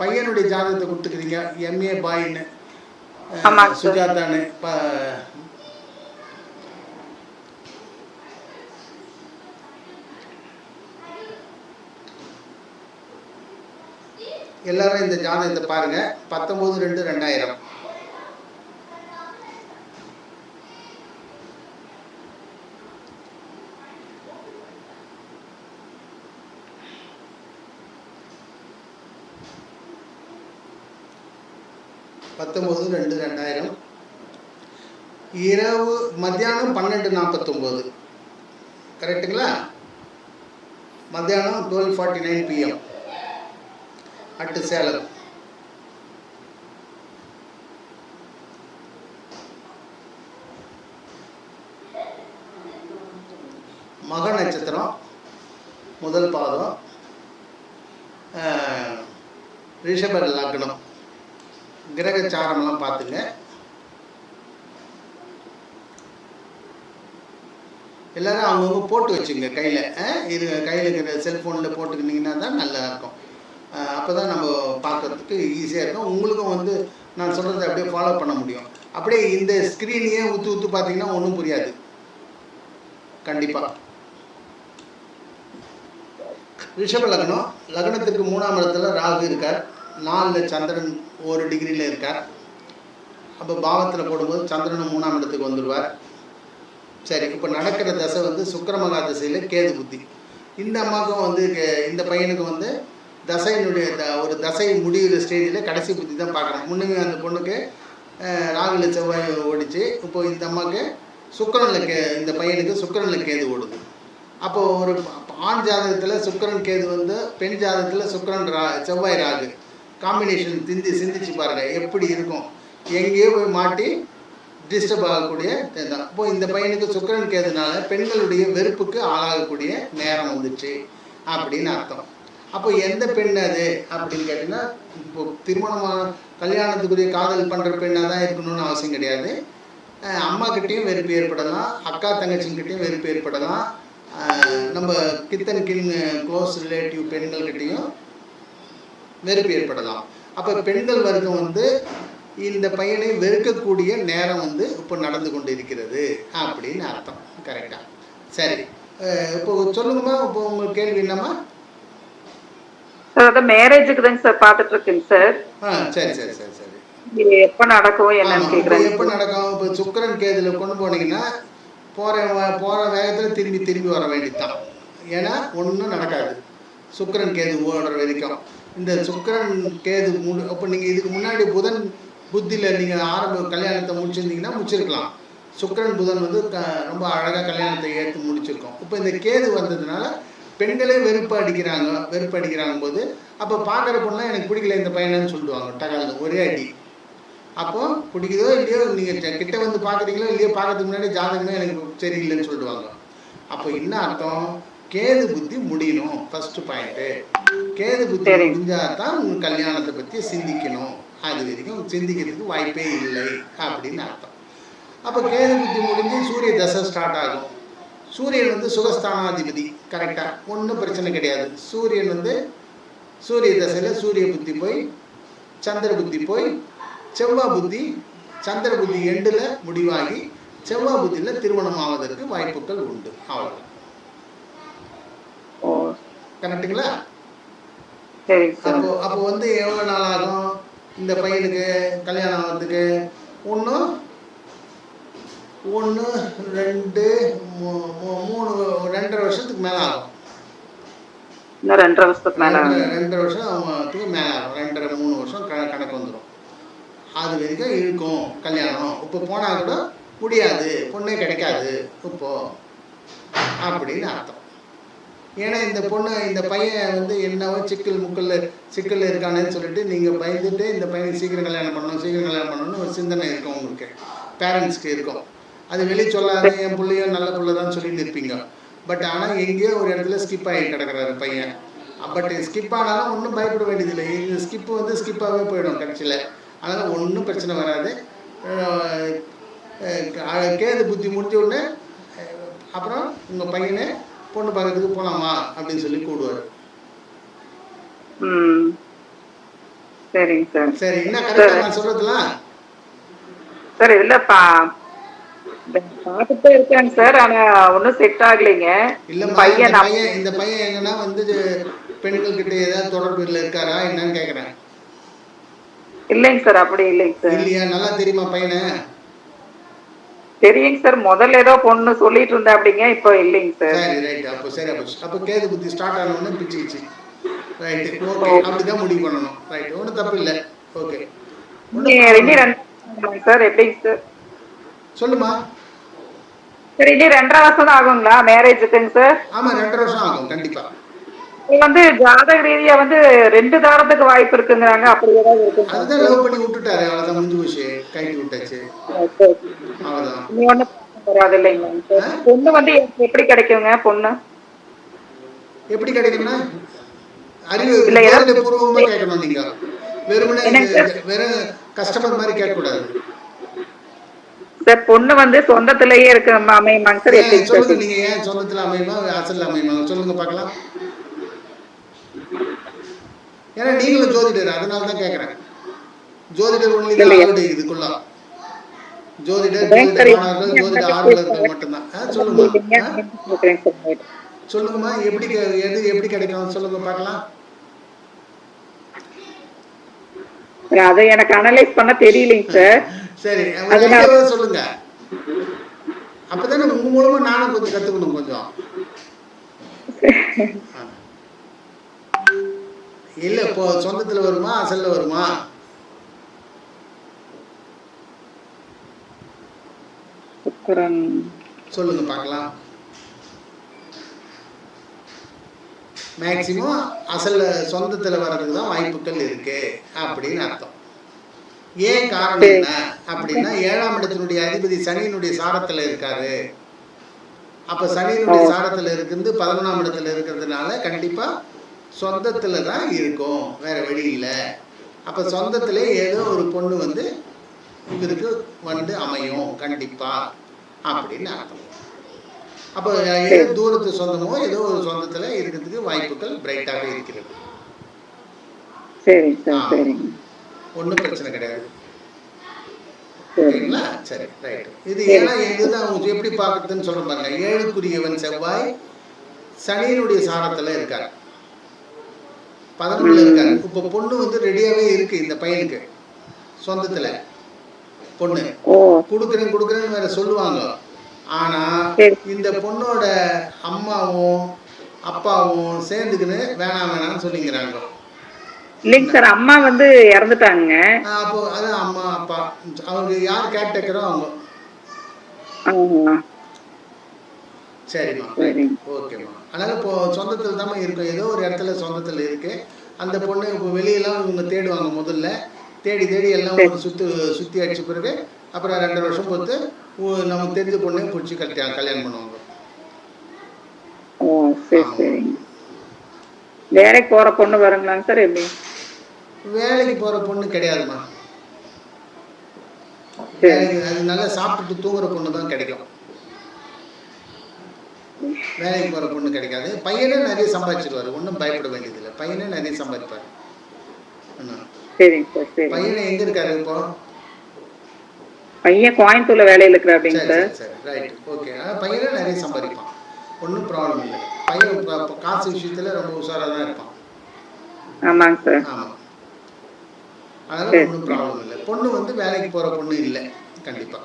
பையனுடைய ஜாதகத்தை கொடுத்துக்கிறீங்க. எம்ஏ பாயின்னு. சுஜாதான்னு. எல்லாரும் இந்த ஜாதகத்தை பாருங்க. பத்தொன்பது ரெண்டு ரெண்டாயிரம். பத்தொம்போது ரெண்டு ரெண்டாயிரம். இரவு மத்தியானம் பன்னெண்டு நாற்பத்தொம்போது கரெக்டுங்களா? மத்தியானம் twelve forty nine PM at Salem. மக நட்சத்திரம் முதல் பாதம். ரிஷபர் லக்னம். கிரகச்சாரம்லாம் பார்த்துங்க. எல்லாரும் அவங்கவுங்க போட்டு வச்சுங்க கையில். இது கையில் இருக்கிற செல்ஃபோனில் போட்டுக்கிட்டிங்கன்னா தான் நல்லா இருக்கும் அப்போ தான் நம்ம பார்க்கறதுக்கு ஈஸியாக இருக்கும். உங்களுக்கும் வந்து நான் சொல்கிறத அப்படியே ஃபாலோ பண்ண முடியும். அப்படியே இந்த ஸ்க்ரீனையே ஊற்று ஊற்று பார்த்தீங்கன்னா ஒன்றும் புரியாது. கண்டிப்பாக ரிஷப லக்னம் லக்னத்துக்கு மூணாம் இடத்துல ராகு இருக்கார். நாலில் சந்திரன் ஒரு டிகிரியில் இருக்கார். அப்போ பாவத்தில் போடும்போது சந்திரன் மூணாம் இடத்துக்கு வந்துடுவார் சரி இப்போ நடக்கிற தசை வந்து சுக்கரமகா திசையில் கேது புத்தி. இந்த அம்மாவுக்கும் வந்து கே- இந்த பையனுக்கு வந்து தசையினுடைய த- ஒரு தசை முடிகிற ஸ்டேஜில் கடைசி புத்தி தான் பார்க்குறேன் முன்னுமே அந்த பொண்ணுக்கு ராகுல செவ்வாய் ஓடிச்சு இப்போ இந்த அம்மாவுக்கு சுக்கரனில் கே இந்த பையனுக்கு சுக்கரனில் கேது ஓடுது. அப்போது ஒரு ஆண் ஜாதகத்தில் சுக்கரன் கேது வந்து பெண் ஜாதகத்தில் சுக்கிரன் ரா செவ்வாய் ராகு. காம்பினேஷன் சிந்தி சிந்திச்சு பாருங்க எப்படி இருக்கும். எங்கேயோ போய் மாட்டி டிஸ்டர்ப் ஆகக்கூடிய தான் இப்போ இந்த பையனுக்கு சுக்கரன் கேதுனால பெண்களுடைய வெறுப்புக்கு ஆளாகக்கூடிய நேரம் வந்துச்சு அப்படின்னு அர்த்தம். அப்போ எந்த பெண் அது அப்படின்னு கேட்டிங்கன்னா இப்போ திருமணமான கல்யாணத்துக்குரிய காதல் பண்ணுற பெண்ணாக தான் இருக்கணும்னு அவசியம் கிடையாது. அம்மாக்கிட்டேயும் வெறுப்பு ஏற்படலாம் அக்கா தங்கச்சிங்கிட்டையும் வெறுப்பு ஏற்படலாம். நம்ம kith and kin close relative பெண்கள்கிட்டையும் வெறுப்பு ஏற்படலாம். அப்போ பெண்கள் வர்க்கம் வந்து இந்த பையனை வெறுக்கக்கூடிய நேரம் வந்து இப்போ நடந்து கொண்டு இருக்கிறது அப்படின்னு அர்த்தம். கரெக்டாக சரி. இப்போ சொல்லுங்கம்மா இப்போ உங்களுக்கு கேள்வி என்னம்மா? சார் அதான் மேரேஜுக்கு தாங்க சார் பார்த்துட்டு இருக்கேங்க சார். ஆ சரி சரி சரி சரி. எப்போ நடக்கும் என்னன்னு எப்போ நடக்கும்? இப்போ சுக்கிரன் கேதுல கொண்டு போனீங்கன்னா போகிற போகிற வேகத்தில் திரும்பி திரும்பி வர வேண்டியதுதான். ஏன்னா ஒன்றும் நடக்காது. சுக்கிரன் கேது ஓடுற வரைக்கும். இந்த சுக்கரன் கேது முடி அப்போ நீங்கள் இதுக்கு முன்னாடி புதன் புத்தியில் நீங்கள் ஆரம்ப கல்யாணத்தை முடிச்சிருந்தீங்கன்னா முடிச்சிருக்கலாம். சுக்கிரன் புதன் வந்து க ரொம்ப அழகாக கல்யாணத்தை ஏற்று முடிச்சிருக்கோம். இப்போ இந்த கேது வந்ததுனால பெண்களே வெறுப்பு அடிக்கிறாங்க வெறுப்பு அடிக்கிறாங்க போது அப்போ பார்க்குற பொண்ணுலாம் எனக்கு பிடிக்கல இந்த பையனன்னு சொல்லுவாங்க டகால் ஒரே அடி. அப்போ பிடிக்குதோ இல்லையோ நீங்கள் கிட்ட வந்து பார்க்குறீங்களோ இல்லையோ பார்க்கறதுக்கு முன்னாடி ஜாதகமே எனக்கு சரியில்லைன்னு சொல்லிடுவாங்க அப்போ என்ன அர்த்தம்? கேது புத்தி முடியணும் ஃபஸ்ட்டு பாயிண்ட்டு கேது புத்தி சரி. முடிஞ்சா தான் உங்க கல்யாணத்தை பற்றி சிந்திக்கணும். அது வரைக்கும் சிந்திக்கிறதுக்கு வாய்ப்பே இல்லை அப்படின்னு அர்த்தம். அப்போ கேது புத்தி முடிஞ்சு சூரிய தசை ஸ்டார்ட் ஆகும். சூரியன் வந்து சுகஸ்தானாதிபதி கரெக்டாக ஒன்றும் பிரச்சனை கிடையாது. சூரியன் வந்து சூரிய தசையில் சூரிய புத்தி போய் சந்திர புத்தி போய் செவ்வாய் புத்தி சந்திர புத்தி எண்டில் முடிவாகி செவ்வாய் புத்தியில் திருமணம் ஆவதற்கு வாய்ப்புகள் உண்டு. அவ்வளோ கரெக்டுங்களா அப்போ அப்போ வந்து எவ்வளோ நாள் ஆகும்? இந்த பையனுக்கு கல்யாணம் ஆகிறதுக்கு? ஒன்று ஒன்று ரெண்டு மூணு ரெண்டரை வருஷத்துக்கு மேலே ஆகும். இன்னும் ரெண்டரை வருஷத்துக்கு மேல ரெண்டரை ரெண்டரை வருஷம் அவங்களுக்கு மேலே ஆகும். ரெண்டரை மூணு வருஷம் க கணக்கு வந்துடும் அது வரைக்கும் இருக்கும் கல்யாணம். இப்போ போனால் கூட முடியாது. பொண்ணே கிடைக்காது. இப்போ அப்படின்னு அர்த்தம். ஏன்னா இந்த பொண்ணு இந்த பையன் வந்து என்னவோ சிக்கல் முக்கல் சிக்கல் இருக்கானேன்னு சொல்லிட்டு நீங்கள் பயந்துட்டு இந்த பையனுக்கு சீக்கிரம் கல்யாணம் பண்ணணும் சீக்கிரம் கல்யாணம் பண்ணணும்னு ஒரு சிந்தனை இருக்கும் உங்களுக்கு. பேரண்ட்ஸ்க்கு இருக்கும். அது வெளியே சொல்லாத என் பிள்ளையோ நல்ல பிள்ளை தான் சொல்லிட்டு இருப்பீங்க. பட் ஆனால் எங்கேயோ ஒரு இடத்துல ஸ்கிப் ஆகி கிடக்குறாரு பையன். பட் ஸ்கிப் ஆனாலும் ஒன்றும் பயப்பட வேண்டியதில்லை. இந்த ஸ்கிப்பு வந்து ஸ்கிப்பாகவே போயிடும் கட்சியில். அதனால் ஒன்றும் பிரச்சனை வராது. கேது புத்தி முடிஞ்ச உடனே அப்புறம் உங்கள் பையனை பொண்ணு பார்க்கறதுக்கு போகலாமா அப்படின்னு சொல்லி கூடுவார் சரிங்க சார். சரி என்ன கரெக்டா நான் சொல்றதுலாம் சார் இதுல பா பார்த்துட்டே இருக்காங்க சார் ஆனா ஒன்றும் செட் ஆகலைங்க. இந்த பையன் பையன் இந்த பையன் எங்கன்னா வந்து பெண்கள் கிட்ட ஏதாவது தொடர்புல இருக்காரா? என்னன்னு கேக்குறேன். இல்லைங்க சார் அப்படி இல்லைங்க சார். இல்லையா? நல்லா தெரியுமா பையனை? தெரியுங்க சார். முதல்ல ஏதோ பொண்ணு சொல்லிட்டு இருந்தா அப்படிங்க இப்போ இல்லைங்க சார். சரி ரைட் அப்போ சரி அப்போ அப்போ கேது புத்தி ஸ்டார்ட் ஆன உடனே பிச்சுக்கிச்சு. ரைட்டு ஓகே அப்படிதான் முடிவு பண்ணணும். ரைட் ஒன்றும் தப்பு இல்லை. Okay sir. எப்படிங்க சார்? சொல்லுமா. சரி இனி ரெண்டரை வருஷம் தான் ஆகுங்களா மேரேஜுக்குங்க சார். ஆமா ரெண்டரை வருஷம் ஆகும். கண்டிப்பா. வந்து ஜாதக ரீதியா வந்து ரெண்டு தாரத்துக்கு வாய்ப்பு இருக்குங்கிறாங்க. அப்படி ஏதாவது இருக்குங்க அதுதான் லவ் பண்ணி விட்டுட்டாரு. அவ்வளோதான் முடிஞ்சு போச்சு. கைட்டி விட்டாச்சு. இனி ஒண்ணும் வராது இல்லைங்க. பொண்ணு வந்து எப்படி கிடைக்குங்க பொண்ணு? எப்படி கிடைக்கும்னா? அறிவு இல்ல, ஏதாவது- பூர்வமா கேட்கணும் நீங்க வெறுமனே வெறும் கஸ்டமர் மாதிரி கேட்கக்கூடாது. சார் பொண்ணு வந்து சொந்தத்திலேயே இருக்கு அமையுமாங்க சார்? சொல்லுங்க நீங்க ஏன் சொந்தத்துல அமையுமா அசல்ல அமையுமா? சொல்லுங்க பார்க்கலாம். ஏன்னா நீங்களும் ஜோதிடர் அதனால தான் கேட்குறேன் ஜோதிடர் ஒன்லி தான் இதுக்குள்ள ஜோதிடர் ஜோதிட சரி. மாணவர்கள் ஜோதிட ஆர்வலர்கள் மட்டும்தான். சார் சொல்லுங்கம்மா எப்படி எது எப்படி கிடைக்கும்? சொல்லுங்க பார்க்கலாம். அதை எனக்கு அனலைஸ் பண்ண தெரியலைங்க சார் சரி சொல்லுங்க. அப்பதானே உங்க மூலமா நானும் கொஞ்சம் கத்துக்கணும் கொஞ்சம். இல்ல இப்போ சொந்தத்துல வருமா அசல்ல வருமா? சொல்லுங்க பார்க்கலாம். மேக்சிமம் அசல்ல சொந்தத்துல வர்றதுக்கு தான் வாய்ப்புகள் இருக்கு அப்படின்னு அர்த்தம். ஏன் காரணம் என்ன? அப்படின்னா ஏழாம் இடத்தினுடைய அதிபதி சனியினுடைய சாரத்துல இருக்காரு. அப்ப சனியினுடைய சாரத்துல இருக்குது பதினொன்றாம் இடத்துல இருக்கிறதுனால கண்டிப்பா சொந்தத்துல தான் இருக்கும். வேற வழி இல்லை. அப்ப சொந்தத்திலே ஏதோ ஒரு பொண்ணு வந்து இவருக்கு வந்து அமையும். கண்டிப்பா. அப்படின்னு அர்த்தம். அப்போ ஏதோ தூரத்து சொந்தமோ ஏதோ ஒரு சொந்தத்துல இருக்கிறதுக்கு வாய்ப்புகள் பிரைட்டாக இருக்கிறது. ஒன்றும் பிரச்சனை கிடையாது. சரி. சரிங்களா? சரி ரைட் இது ஏன்னா இதுதான் அவங்க எப்படி பார்க்கறதுன்னு பாருங்க. ஏழுக்குரியவன் செவ்வாய் சனியினுடைய சாரத்துல இருக்கார். பதினொன்றுல இருக்காரு. இப்போ பொண்ணு வந்து ரெடியாவே இருக்கு இந்த பையனுக்கு. சொந்தத்துல. பொண்ணு. கொடுக்குறேன் கொடுக்குறேன்னு வேற சொல்லுவாங்க. ஆனா. இந்த பொண்ணோட அம்மாவும் அப்பாவும் சேர்ந்துக்கின்னு வேணாம் வேணாம்னு சொல்லிங்கிறாங்க இல்லைங்க சார் அம்மா வந்து இறந்துட்டாங்க அப்போ அதான் அம்மா அப்பா. அவங்க யார் கேட்டக்கிறோ அவங்க. சரிம்மா. சரி. ஓகேம்மா. அதனால இப்போ சொந்தத்தில் தான் இருக்கும். ஏதோ ஒரு இடத்துல சொந்தத்தில் இருக்கு. அந்த பொண்ணு இப்போ வெளியெல்லாம் இவங்க தேடுவாங்க முதல்ல. தேடி தேடி எல்லாம் ஒரு சுத்து சுத்தி அடிச்ச பிறகு அப்புறம் ரெண்டு வருஷம் பொறுத்து நமக்கு தெரிஞ்ச பொண்ணே பிடிச்சி கல்யாணம் கல்யாணம் பண்ணுவாங்க. வேலைக்கு போற பொண்ணு வருங்களாங்க சார் எப்படி? வேலைக்கு போற பொண்ணு வேலைக்கு அது நல்லா சாப்பிட்டுட்டு தூங்குற பொண்ணு தான் கிடைக்கும். வேலைக்கு போற பொண்ணு கிடைக்காது. பையனே நிறைய சம்பாதிச்சிருவாரு. ஒன்றும் பயப்பட வேண்டியதில்லை. பையனே நிறைய சம்பாதிப்பாரு. பையனை எங்க இருக்காரு இப்போ? பையன் கோயம்புத்தூர்ல வேலையில இருக்கிற அப்படிங்க சரி ரைட் ஓகே பையனே நிறைய சம்பாதிப்பான். ஒன்றும் ப்ராப்ளம் இல்லை. பையன் காசு விஷயத்துல ரொம்ப உஷாராக தான் இருப்பான். ஆமாங்க சார் ஆமாம் அதனால சரி. ஒன்றும் ப்ராப்ளம் இல்லை. பொண்ணு வந்து வேலைக்கு போற பொண்ணு இல்லை. கண்டிப்பா.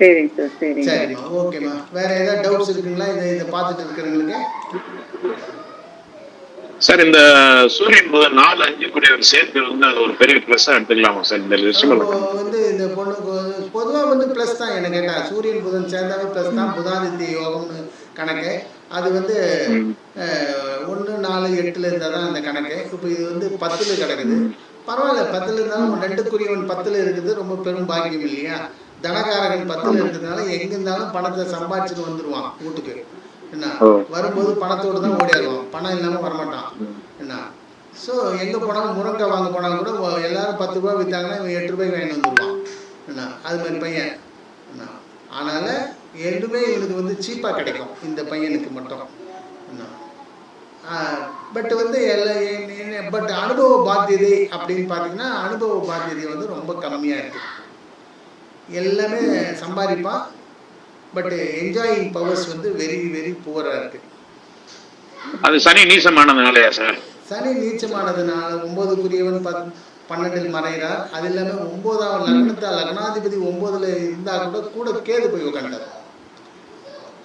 சரிங்க சார் சரிங்க. சரிம்மா ஓகேம்மா வேற ஏதாவது டவுட்ஸ் இருக்குங்களா? இதை இதை பார்த்துட்டு இருக்கிறவங்களுக்கு? சார் இந்த சூரியன் புதன் நாலு அஞ்சு கூடிய ஒரு சேர்க்கை வந்து அது ஒரு பெரிய பிளஸ்ஸா எடுத்துக்கலாமா சார்? இந்த இப்போ வந்து இந்த பொண்ணுக்கு பொதுவாக வந்து ப்ளஸ் தான் என்ன கேட்டால் சூரியன் புதன் சேர்ந்தாவே ப்ளஸ் தான். புதாதித்ய யோகம்னு கணக்கு. அது வந்து ஒன்று நாலு எட்டில் இருந்தால் தான் அந்த கணக்கு. இப்போ இது வந்து பத்தில் கிடக்குது. பரவாயில்ல பத்தில் இருந்தாலும் ரெண்டுக்குரியவன் பத்தில் இருக்குது ரொம்ப பெரும் பாக்கியம் இல்லையா? தனகாரகன் பத்தில் இருக்கிறதுனால எங்க இருந்தாலும் பணத்தை சம்பாதிச்சுட்டு வந்துடுவான் வீட்டுக்கு. என்ன. வரும்போது பணத்தோடு தான் ஓடிடுவான் பணம் இல்லாமல் வரமாட்டான். என்ன? ஸோ எங்கே போனாலும் முருங்கை வாங்க போனாலும் கூட எல்லாரும் பத்து ரூபா விற்றாங்கன்னா இவன் எட்டு ரூபாய்க்கு வாங்கிட்டு வந்துடுவான் என்ன? அது மாதிரி பையன். என்ன? அதனால் ரெண்டுமே இவனுக்கு வந்து சீப்பாக கிடைக்கும். இந்த பையனுக்கு மட்டும். என்ன? பட் வந்து பட் அனுபவ பாத்தியதை அப்படின்னு பார்த்தீங்கன்னா அனுபவ பாத்தியதை வந்து ரொம்ப கம்மியாக இருக்கு. எல்லாமே சம்பாதிப்பான் பட் என்ஜாயிங் பவர்ஸ் வந்து வெரி வெரி புவராக இருக்கு. அது சனி நீசமானதுனாலயா சார் சனி நீச்சமானதுனால ஒன்பதுக்குரியவன் பத் பன்னெண்டில் மறைகிறார். அது இல்லாமல் ஒன்பதாம் லக்னத்தை லக்னாதிபதி ஒன்பதுல இருந்தா கூட கூட கேது போய் உட்காண்டார்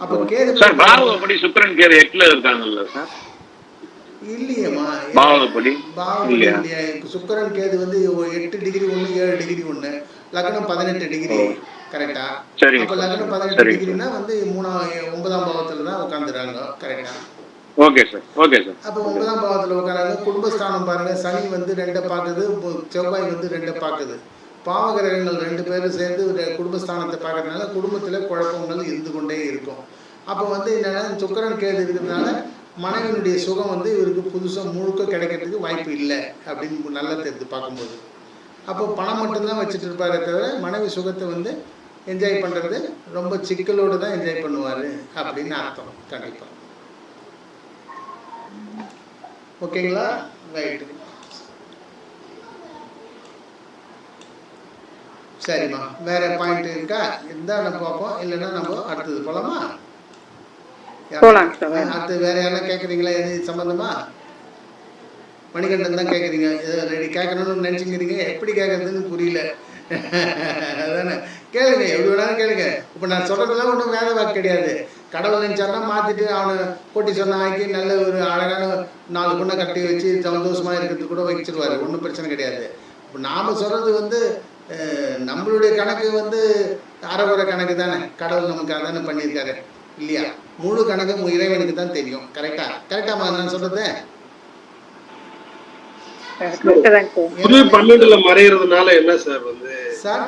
அப்போ கேது சார் பாவகப்படி சுக்கிரன் கேது எட்டுல இருக்காங்கல்ல சார் இல்லையேம்மா. பாவம் இல்லையா? சுக்கரன் கேது வந்து எட்டு டிகிரி ஒன்று ஏழு டிகிரி ஒன்று லக்னம் பதினெட்டு டிகிரி கரெக்டா சரிங்க. அப்போ லக்னம் பதினெட்டு டிகிரினா வந்து மூணாம் ஒன்பதாம் பாவத்தில் தான் உட்காந்துறாங்க கரெக்டா ஓகே சார். Okay sir. அப்போ ஒன்பதாம் பாவத்தில் உட்காராங்க குடும்பஸ்தானம் பாருங்க. சனி வந்து ரெண்டை பார்க்குது பு- செவ்வாய் வந்து ரெண்டை பார்க்குது பாவகிரகங்கள் ரெண்டு பேரும் சேர்ந்து குடும்பஸ்தானத்தை பார்க்கறதுனால குடும்பத்தில் குழப்பங்கள் இருந்து கொண்டே இருக்கும். அப்போ வந்து என்னன்னா சுக்கரன் கேது இருக்கிறதுனால மனைவியினுடைய சுகம் வந்து இவருக்கு புதுசாக முழுக்க கிடைக்கிறதுக்கு வாய்ப்பு இல்லை அப்படின்னு நல்லா தெரிஞ்சு பார்க்கும்போது. அப்போ பணம் மட்டும்தான் வச்சுட்டு இருப்பாரே தவிர மனைவி சுகத்தை வந்து என்ஜாய் பண்ணுறது ரொம்ப சிக்கலோடு தான் என்ஜாய் பண்ணுவார் அப்படின்னு அர்த்தம். கண்டிப்பாக ஓகேங்களா? ரைட்டு சரிம்மா. வேறு பாயிண்ட் இருக்கா? இருந்தால் நம்ம பார்ப்போம். இல்லைன்னா நம்ம அடுத்தது போகலாமா சார். அடுத்து வேற யாரா கேட்குறீங்களா எது சம்பந்தமா? மணிகண்டன் தான் கேட்குறீங்க ரெடி கேட்கணும்னு நினச்சிக்கிறீங்க. எப்படி கேட்கறதுன்னு புரியல. அதானே. கேளுங்க எப்படி வேணாலும் கேளுங்க. இப்போ நான் சொல்றதெல்லாம் ஒன்றும் வேத வாக்கு கிடையாது. கடவுள் நினைச்சாருன்னா மாத்திட்டு அவனை கோட்டி சொன்ன ஆக்கி நல்ல ஒரு அழகான நாலு பொண்ணை கட்டி வச்சு சந்தோஷமா இருக்கிறது கூட வச்சிருவாரு. ஒன்றும் பிரச்சனை கிடையாது. இப்போ நாம சொல்றது வந்து அஹ், நம்மளுடைய கணக்கு வந்து அறகுறை கணக்கு தானே. கடவுள் நமக்கு அதானே பண்ணியிருக்காரு. இல்லையா? முழு கணக்கு இறைவனுக்கு தான் தெரியும். கரெக்டா கரெக்டாமா நான் சொல்றது? கரெக்டு குரு பன்னெண்டுல மறையறதுனால என்ன சார் வந்து? சார்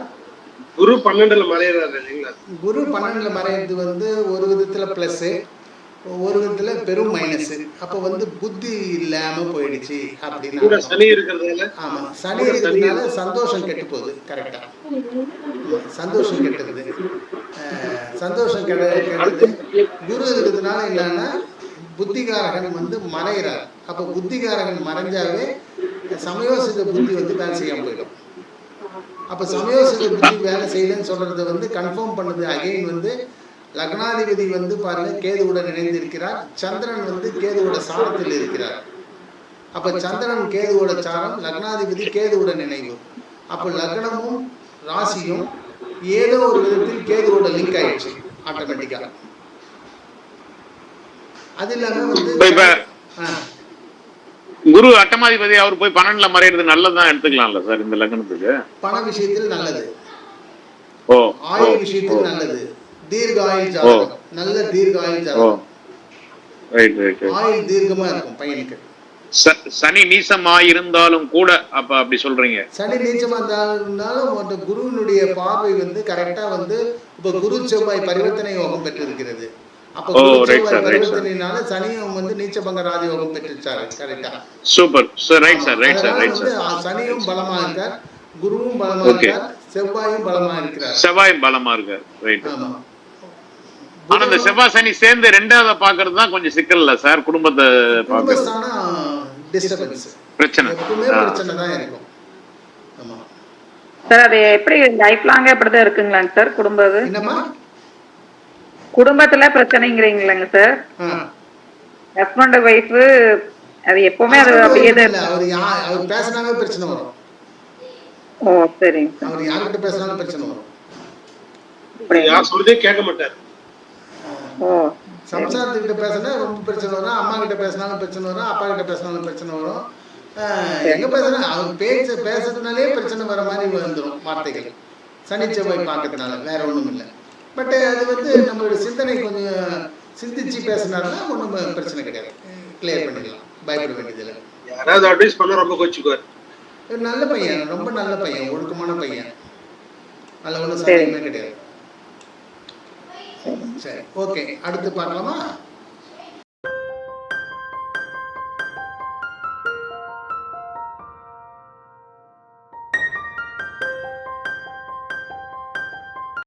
குரு பன்னெண்டுல மறையறாரு இல்லைங்களா? குரு பன்னெண்டுல மறையிறது வந்து ஒரு விதத்துல ப்ளஸ்ஸு ஒரு விதத்துல பெரும் மைனஸ் அப்போ வந்து புத்தி இல்லாம போயிடுச்சு அப்படின்னு. சனி இருக்கிறதுனால? சந்தோஷம் கெட்டு போகுது கரெக்டா சந்தோஷம் கெட்டுது அஹ், சந்தோஷம் கெட கெடுது. குரு இருக்கிறதுனால என்னன்னா புத்திகாரகன் வந்து மறைகிறார் அப்போ புத்திகாரகன் மறைஞ்சாவே சமயோசித புத்தி வந்து வேலை செய்யாம போயிடும். அப்போ சமயோசித புத்தி வேலை செய்யலன்னு சொல்றது வந்து கன்ஃபார்ம் பண்ணுது அகைன் வந்து லக்னாதிபதி வந்து பாருங்க கேதுவுடன் இணைந்திருக்கிறார். சந்திரன் வந்து கேதுவோட சாரத்தில் இருக்கிறார். அப்ப சந்திரன் கேதுவோட சாரம் லக்னாதிபதி கேதுவுடன் இணைவு. அப்போ லக்னமும் ராசியும் ஏதோ ஒரு விதத்தில் கேதுவோட லிங்க் ஆயிடுச்சு ஆட்டோமேட்டிக்கா அது இல்லாம வந்து குரு அட்டமாதிபதி அவர் போய் பன்னெண்டுல மறையிறது நல்லதுதான் எடுத்துக்கலாம்ல சார் இந்த லக்னத்துக்கு? பண விஷயத்தில் நல்லது. ஓ ஆயுள் விஷயத்தில் நல்லது. தீர்க்க ஆயுள் ஜாதகம். நல்ல ஓ. ஜாதகம். ரைட் ரைட் ஆயுள் தீர்க்கமா இருக்கும் பையனுக்கு. சனி நீசமா இருந்தாலும் கூட அப்ப அப்படி சொல்றீங்க. சனி நீச்சமா இருந்தாலும் அந்த குருவினுடைய பார்வை வந்து கரெக்டா வந்து இப்ப குரு செவ்வாய் பரிவர்த்தனை யோகம் அப்ப குரு right sir, செவ்வாய். பரிவர்த்தனையினால சனியும் வந்து நீச்சபங்க ராஜயோகம் பெற்றுச்சாரு கரெக்டா super sir right sir right sir right sir சனியும் பலமா இருக்கார் குருவும் பலமா. இருக்கார் செவ்வாயும் பலமா இருக்கிறார். செவ்வாய் பலமா இருக்கு ரைட் ஆமா. ஆனா இந்த செவ்வாய் சனி சேர்ந்து ரெண்டாவது பாக்குறது தான் கொஞ்சம் சிக்கல் இல்ல சார் குடும்பத்தை பாக்குறது பிரச்சனை. சார் அது எப்படி லைஃப் லாங்கா இப்படிதான் இருக்குங்களாங்க சார் குடும்ப இது? என்னம்மா? குடும்பத்துல பிரச்சனைங்கிறீங்களாங்க சார். ஹஸ்பண்ட் ஒய்ஃப் அது எப்பவுமே அது அப்படியே தான் அவர் அவர் பேசினாவே பிரச்சனை வரும். ஓ சரிங்க சார். அவர் யார்கிட்ட பேசினாலும் பிரச்சனை வரும். யார் சொல்றதே கேட்க மாட்டார். சம்சாரத்துக்கிட்ட பேசினா ரொம்ப பிரச்சனை வரும் அம்மா கிட்ட பேசினாலும் பிரச்சனை வரும் அப்பா கிட்ட பேசினாலும் பிரச்சனை வரும். எங்க பேசுனா அவர் பேச பேசுறதுனாலே பிரச்சனை வர மாதிரி வந்துடும் வார்த்தைகள். சனி செவ்வாய் பார்க்கறதுனால வேற ஒண்ணும் இல்லை. பட் அது வந்து நம்மளோட சிந்தனை கொஞ்சம் சிந்திச்சு பேசினாருன்னா ஒன்றும் பிரச்சனை கிடையாது. கிளியர் பண்ணிடலாம் பயப்பட வேண்டியதில்லை. யாராவது அட்வைஸ் பண்ணா ரொம்ப கோச்சுக்குவார். நல்ல பையன் ரொம்ப நல்ல பையன் ஒழுக்கமான பையன். அதில் ஒன்றும் சந்தேகமே கிடையாது. சரி ஓகே அடுத்து பார்க்கலாமா?